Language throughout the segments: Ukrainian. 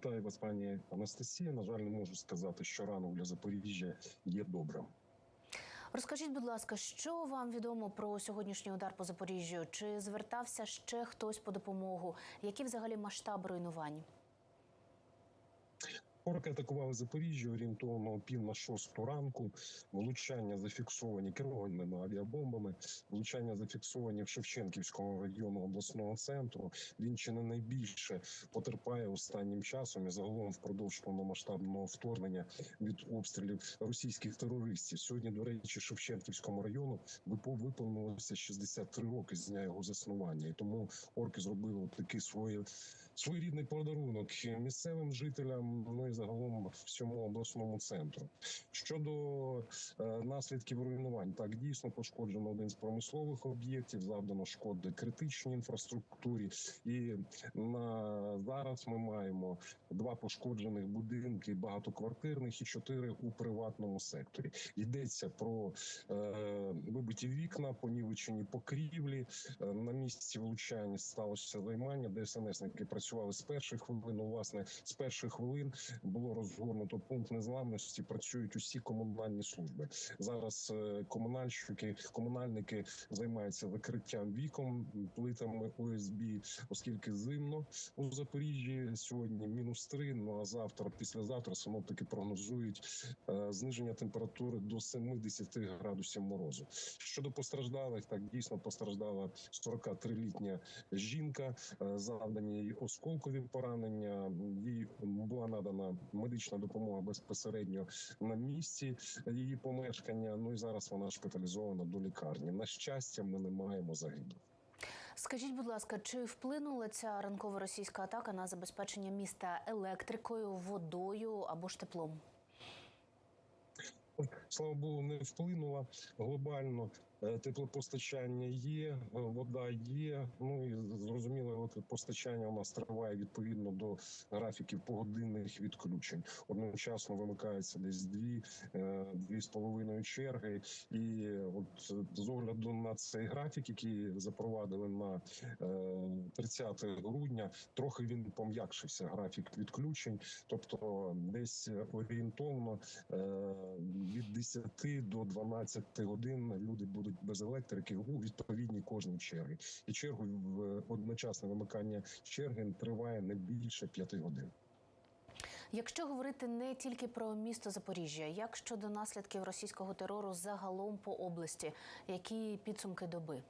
Вітаю вас, пані Анастасія. На жаль, не можу сказати, що ранок для Запоріжжя є добрим. Розкажіть, будь ласка, що вам відомо про сьогоднішній удар по Запоріжжю? Чи звертався ще хтось по допомогу? Які взагалі масштаби руйнувань? Орки атакували Запоріжжя орієнтовно пів на шосту ранку. Влучання зафіксовані керованими авіабомбами. Влучання зафіксовані в Шевченківському району обласного центру. Він чи не найбільше потерпає останнім часом і загалом впродовж повномасштабного вторгнення від обстрілів російських терористів. Сьогодні, до речі, Шевченківському району випо- виповнилося 63 роки з дня його заснування, і тому орки зробили такий свої, своєрідний подарунок місцевим жителям. Ну і загалом всьому обласному центру. Щодо е, наслідків руйнувань, так дійсно пошкоджено один з промислових об'єктів, завдано шкоди критичній інфраструктурі. І на зараз ми маємо два пошкоджених будинки багатоквартирних і чотири у приватному секторі. Йдеться про е, вибиті вікна, понівечені покрівлі. Е, на місці влучань сталося займання, ДСНСники працювали з перших хвилин. Ну, власне, з перших хвилин було розгорнуто пункт незламності. Працюють усі комунальні служби. Зараз е, комунальщики, комунальники займаються викриттям вікон, плитами ОСБ, оскільки зимно у Запоріжжі сьогодні мінус 3, Ну а завтра, післязавтра синоптики прогнозують е, зниження температури до 70 градусів морозу. Щодо постраждалих, так дійсно постраждала 43-літня жінка. е, Завдані їй осколкові поранення. Їй була надана медична допомога безпосередньо на місці її помешкання. Ну і зараз вона шпиталізована до лікарні. На щастя, ми не маємо загиблих. Скажіть, будь ласка, чи вплинула ця ранкова російська атака на забезпечення міста електрикою, водою або ж теплом? Слава Богу, не вплинула глобально. Е, Теплопостачання є, е, вода є. Ну і зрозуміло, постачання у нас триває відповідно до графіків погодинних відключень. Одночасно вимикається десь дві, е, дві з половиною черги. І от з огляду на цей графік, який запровадили на 30 грудня, трохи він пом'якшився графік відключень, тобто десь орієнтовно е, від 10 до 12 годин люди будуть без електрики у відповідній кожній черги. І чергу в одночасне вимикання черги триває не більше 5 годин. Якщо говорити не тільки про місто Запоріжжя, як щодо наслідків російського терору загалом по області, які підсумки доби?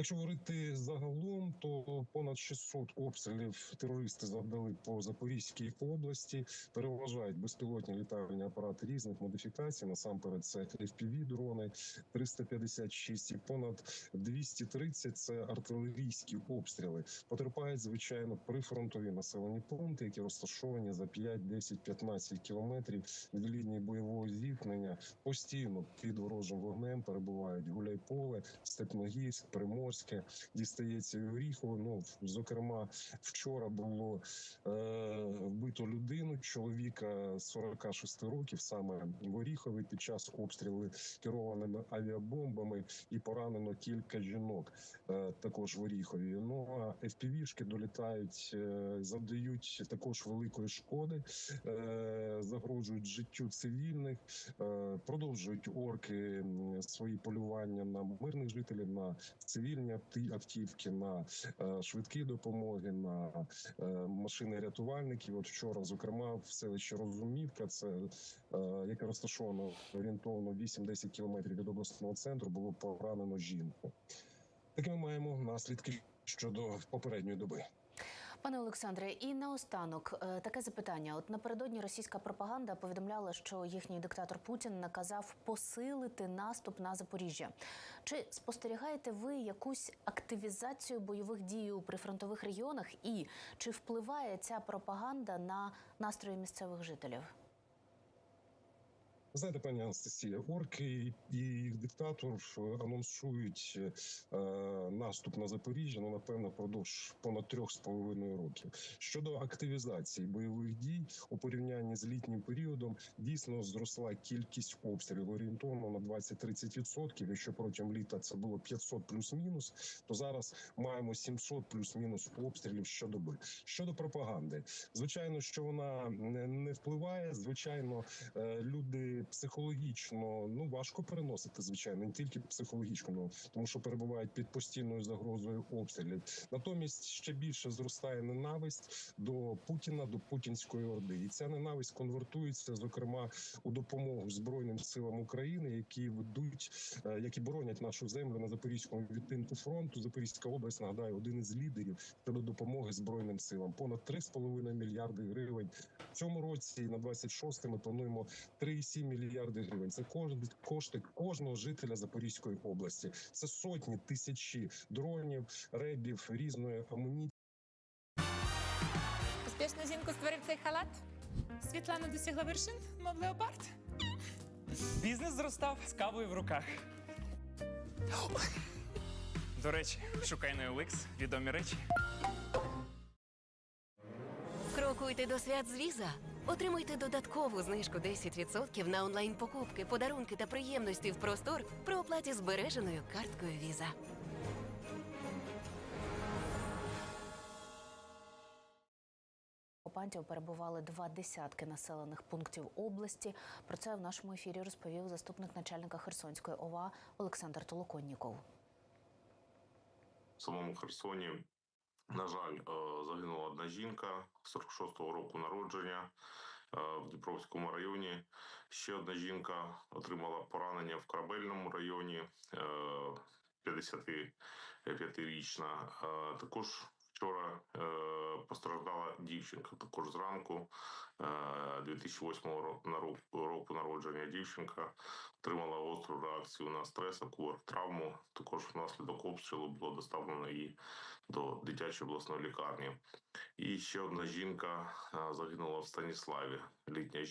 Якщо говорити загалом, то понад 600 обстрілів терористи завдали по Запорізькій області. Переважають безпілотні літальні апарати різних модифікацій. Насамперед, це fpv дрони 356 і понад 230 – це артилерійські обстріли. Потерпають звичайно прифронтові населені пункти, які розташовані за 5, 10, 15 кілометрів від лінії бойового зіткнення. Постійно під ворожим вогнем перебувають Гуляйполе, Степногірськ, Приморське. Дістається Оріхово. Ну зокрема, вчора було е, вбито людину чоловіка 46 років, саме в Оріхові під час обстрілу керованими авіабомбами, і поранено кілька жінок. е, також в Оріхові. Ну а FPV-шки долітають, е, завдають також великої шкоди, е, загрожують життю цивільних, е, продовжують орки свої полювання на мирних жителів, на цивільні автівки, на е, швидкі допомоги, на е, машини рятувальників. От вчора, зокрема, в селищі Розумівка, це е, яке розташовано орієнтовно 8-10 кілометрів від обласного центру, було поранено жінку. Таке ми маємо наслідки щодо попередньої доби. Пане Олександре, і наостанок е, таке запитання: от напередодні російська пропаганда повідомляла, що їхній диктатор Путін наказав посилити наступ на Запоріжжя. Чи спостерігаєте ви якусь активізацію бойових дій у прифронтових регіонах? І чи впливає ця пропаганда на настрої місцевих жителів? Знаєте, пані Анастасія, орки і їх диктатор е, анонсують е, наступ на Запоріжжя, ну напевно, впродовж понад трьох з половиною років. Щодо активізації бойових дій у порівнянні з літнім періодом, дійсно зросла кількість обстрілів орієнтовно на 20-30%. Якщо протягом літа це було 500 плюс-мінус, то зараз маємо 700 плюс-мінус обстрілів щодоби. Щодо пропаганди, звичайно, що вона не, впливає. Звичайно, е, психологічно ну важко переносити, звичайно, не тільки психологічно, ну, тому що перебувають під постійною загрозою обстрілів. Натомість ще більше зростає ненависть до Путіна, до путінської орди, і ця ненависть конвертується, зокрема, у допомогу збройним силам України, які ведуть, е, які боронять нашу землю на запорізькому відтинку фронту. Запорізька область нагадаю один із лідерів щодо допомоги збройним силам. Понад 3,5 мільярди гривень в цьому році. На 26 ми плануємо 3,7 мільярди гривень. Це кошти кожного жителя Запорізької області. Це сотні тисячі дронів, ребів, різної амуніції. Успішно жінку створив цей халат. Світлана досягла вершин, мов леопард. Бізнес зростав з кавою в руках. До речі, шукай на OLX відомі речі. Крокуйте до свят з Віза. Отримуйте додаткову знижку 10% на онлайн-покупки, подарунки та приємності в простор при оплаті збереженою карткою Віза. Окупантів перебували два десятки населених пунктів області. Про це в нашому ефірі розповів заступник начальника Херсонської ОВА Олександр Толоконніков. В самому Херсоні, на жаль, е, загинула одна жінка 46-го року народження е, в Дніпровському районі. Ще одна жінка отримала поранення в корабельному районі, е, 55-річна. Е, Також вчора е, постраждала дівчинка. Також зранку е, 2008 року, народження дівчинка отримала гостру реакцію на стрес, акуар травму. Також внаслідок обстрілу було доставлено її до дитячої обласної лікарні. І ще одна жінка е, загинула в Станіславі. Літня